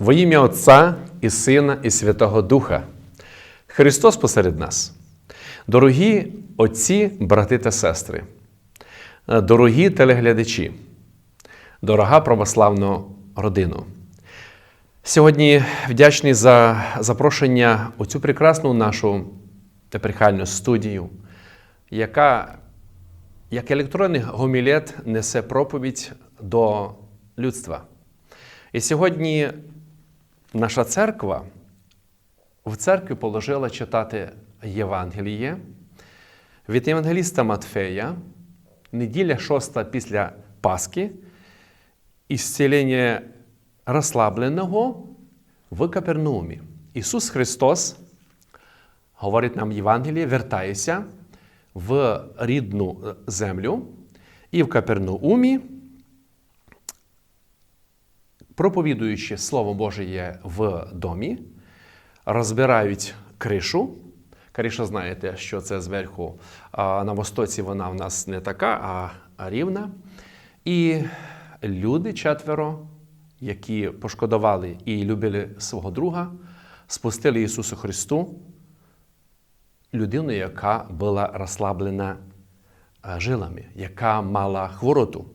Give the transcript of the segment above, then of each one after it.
Во ім'я Отця і Сина, і Святого Духа. Христос посеред нас. Дорогі отці, брати та сестри, дорогі телеглядачі, дорога православна родина. Сьогодні вдячний за запрошення у цю прекрасну нашу теприхальну студію, яка, як електронний гомілет, несе проповідь до людства. І сьогодні наша церква в церкві положила читати Євангеліє від Євангеліста Матфея, неділя шоста після Пасхи, ісцілення розслабленого в Капернаумі. Ісус Христос, говорить нам Євангеліє, вертається в рідну землю і в Капернаумі проповідуючи Слово Божє в домі, розбирають кришу. Криша, знаєте, що це зверху на востоці вона в нас не така, а рівна. І люди четверо, які пошкодували і любили свого друга, спустили Ісусу Христу, людину, яка була розслаблена жилами, яка мала хвороту.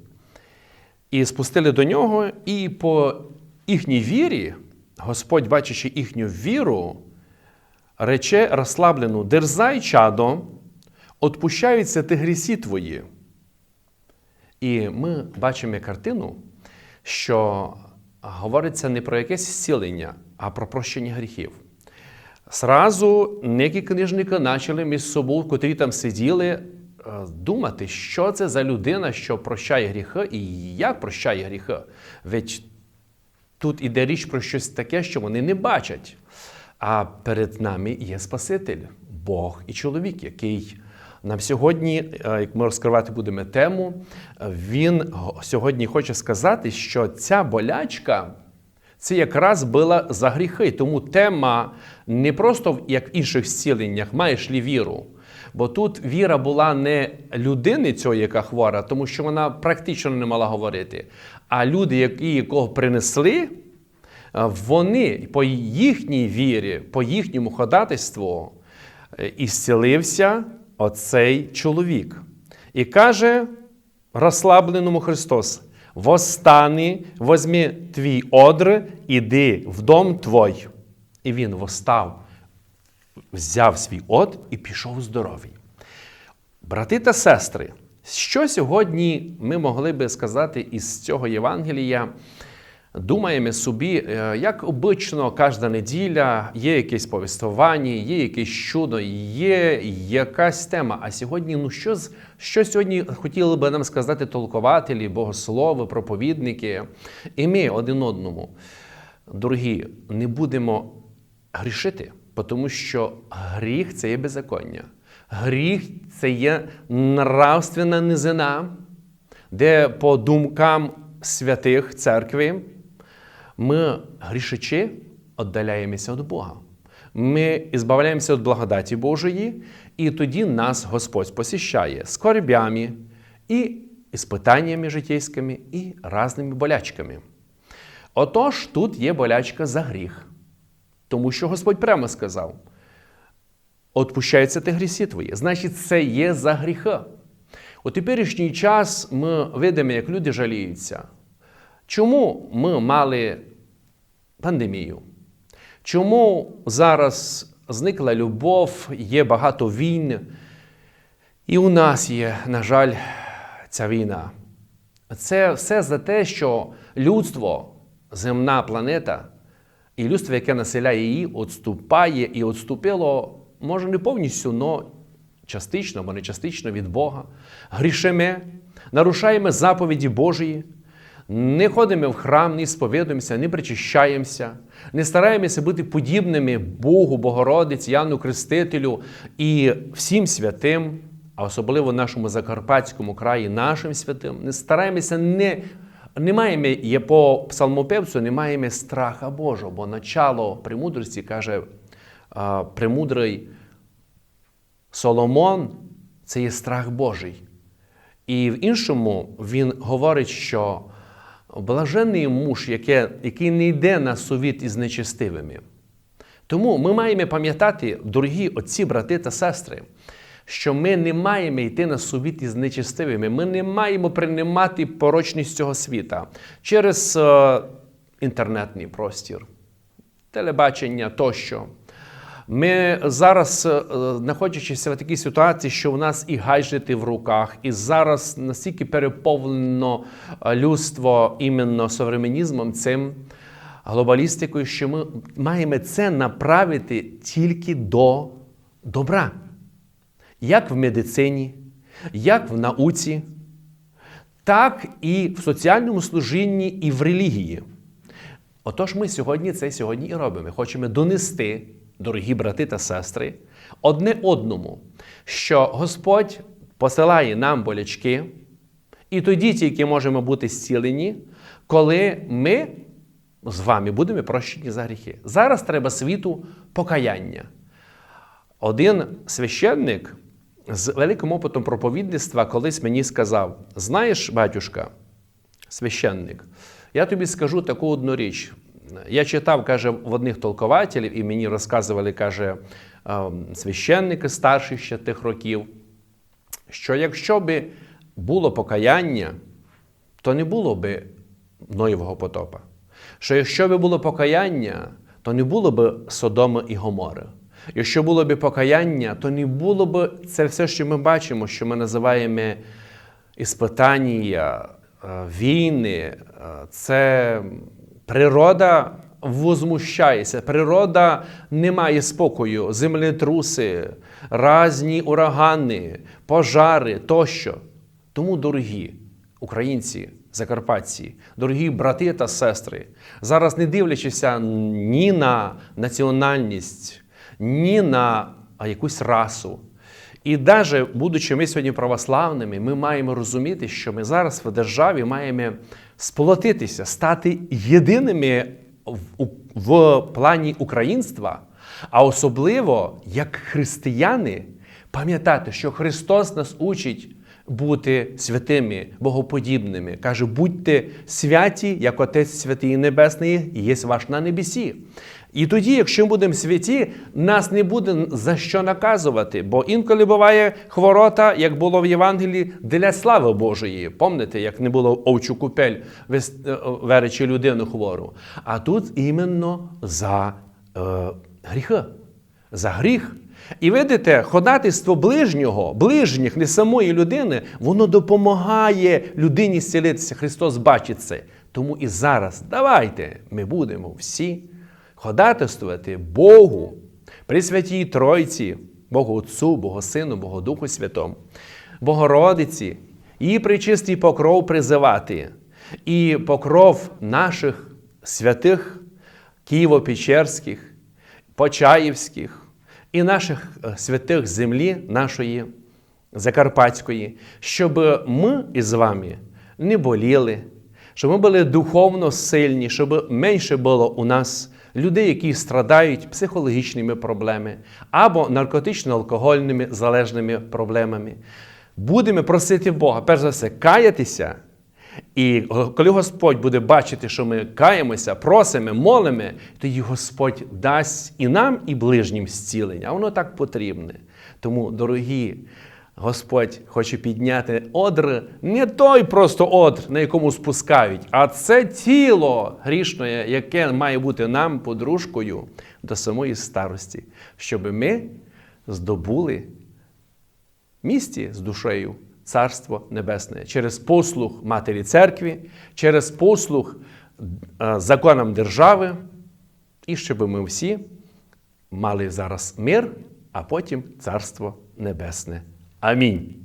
І спустили до нього, і по їхній вірі, Господь, бачачи їхню віру, рече розслаблену, дерзай, чадо, отпущаються ти грісі твої. І ми бачимо картину, що говориться не про якесь зцілення, а про прощення гріхів. Сразу некі книжники почали між собою, котрі там сиділи, думати, що це за людина, що прощає гріхи і як прощає гріхи. Ведь тут іде річ про щось таке, що вони не бачать. А перед нами є Спаситель, Бог і чоловік, який нам сьогодні, як ми розкривати будемо тему, він сьогодні хоче сказати, що ця болячка. Це якраз була за гріхи. Тому тема не просто як в інших зціленнях, маєш лі віру. Бо тут віра була не людини цієї, яка хвора, тому що вона практично не мала говорити. А люди, які якого принесли, вони по їхній вірі, по їхньому ходатайству ісцелився оцей чоловік. І каже розслабленому Христос: Восстани, возьми твій одр, іди в дом твой. І він востав взяв свій от і пішов здоровий. Брати та сестри, що сьогодні ми могли би сказати із цього Євангелія? Думаємо собі, як обично, кожна неділя є якесь повістування, є якесь чудо, є якась тема. А сьогодні, ну що що сьогодні хотіли би нам сказати толкователі, богослови, проповідники? І ми один одному, дорогі, не будемо грішити. Тому що гріх це є беззаконня. Гріх це є нравственна низина, де по думкам святих церкви ми грішичі віддаляємося від Бога. Ми ізбавляємося від благодаті Божої, і тоді нас Господь посіщає скорбями і іспитаннями життєйськими, і разними болячками. Отож, тут є болячка за гріх. Тому що Господь прямо сказав: Отпущаються ти грісі твої. Значить, це є за гріха. У теперішній час ми видимо, як люди жаліються. Чому ми мали пандемію? Чому зараз зникла любов, є багато війн? І у нас є, на жаль, ця війна. Це все за те, що людство, земна планета. І людство, яке населяє її, відступає і відступило, може, не повністю, але частично або не частично від Бога. Грішимо, нарушаємо заповіді Божої, не ходимо в храм, не сповідуємося, не причащаємося, не стараємося бути подібними Богу, Богородиці, Яну Крестителю і всім святим, а особливо нашому Закарпатському краї, нашим святим, не стараємося не не маємо, є по псалмопевцю, не маємо страха Божого, бо начало премудрості каже премудрий Соломон це є страх Божий. І в іншому він говорить, що блаженний муж, який не йде на совіт із нечестивими. Тому ми маємо пам'ятати, дорогі отці, брати та сестри, що ми не маємо йти на совіт із нечестивими. Ми не маємо приймати порочність цього світа через е, інтернетний простір, телебачення тощо. Ми зараз, е, знаходячися в такій ситуації, що в нас і гаджети в руках, і зараз настільки переповнено е, людство іменно современізмом цим глобалістикою, що ми маємо це направити тільки до добра, як в медицині, як в науці, так і в соціальному служінні, і в релігії. Отож, ми сьогодні це сьогодні і робимо. Ми хочемо донести, дорогі брати та сестри, одне одному, що Господь посилає нам болячки, і тоді тільки можемо бути зцілені, коли ми з вами будемо прощені за гріхи. Зараз треба світу покаяння. Один священник з великим опитом проповідництва колись мені сказав: знаєш, батюшка, священник, я тобі скажу таку одну річ. Я читав, каже, в одних толкователів, і мені розказували, каже, ем, священники старші ще тих років, що якщо би було покаяння, то не було би Ноєвого потопа. Що якщо би було покаяння, то не було б Содоми і Гомори. Якщо було б покаяння, то не було б це все, що ми бачимо, що ми називаємо іспитання, е, війни. е, Це природа возмущається, природа не має спокою, землетруси, разні урагани, пожари тощо. Тому, дорогі українці, закарпатці, дорогі брати та сестри, зараз не дивлячися ні на національність, ні на якусь расу. І навіть, будучи ми сьогодні православними, ми маємо розуміти, що ми зараз в державі маємо сполотитися, стати єдиними в, в плані українства, а особливо як християни, пам'ятати, що Христос нас учить бути святими, богоподібними. Каже, будьте святі, як Отець Святий Небесний є ваш на небесі. І тоді, якщо ми будемо святі, нас не буде за що наказувати, бо інколи буває хворота, як було в Євангелії, для слави Божої. Помните, як не було овчу купель е, веречи людину хвору. А тут іменно за е, гріхи, за гріх. І видите, ходатайство ближнього, ближніх, не самої людини, воно допомагає людині зцілитися. Христос бачить це. Тому і зараз давайте ми будемо всі ходатайствувати Богу, при святій Тройці, Богу Отцу, Богу Сину, Богу Духу Святому, Богородиці, і причистий покров призивати, і покров наших святих Києво-Печерських, Почаївських і наших е, святих землі нашої Закарпатської, щоб ми із вами не боліли, щоб ми були духовно сильні, щоб менше було у нас людей, які страдають психологічними проблемами або наркотично-алкогольними залежними проблемами. Будемо просити Бога, перш за все, каятися. І коли Господь буде бачити, що ми каємося, просимо, молимо, тоді Господь дасть і нам, і ближнім зцілення. А воно так потрібне. Тому, дорогі, Господь хоче підняти одр, не той просто одр, на якому спускають, а це тіло грішне, яке має бути нам подружкою до самої старості, щоб ми здобули місті з душею Царство Небесне через послуг Матері Церкві, через послуг е, законам держави, і щоб ми всі мали зараз мир, а потім Царство Небесне. Амінь.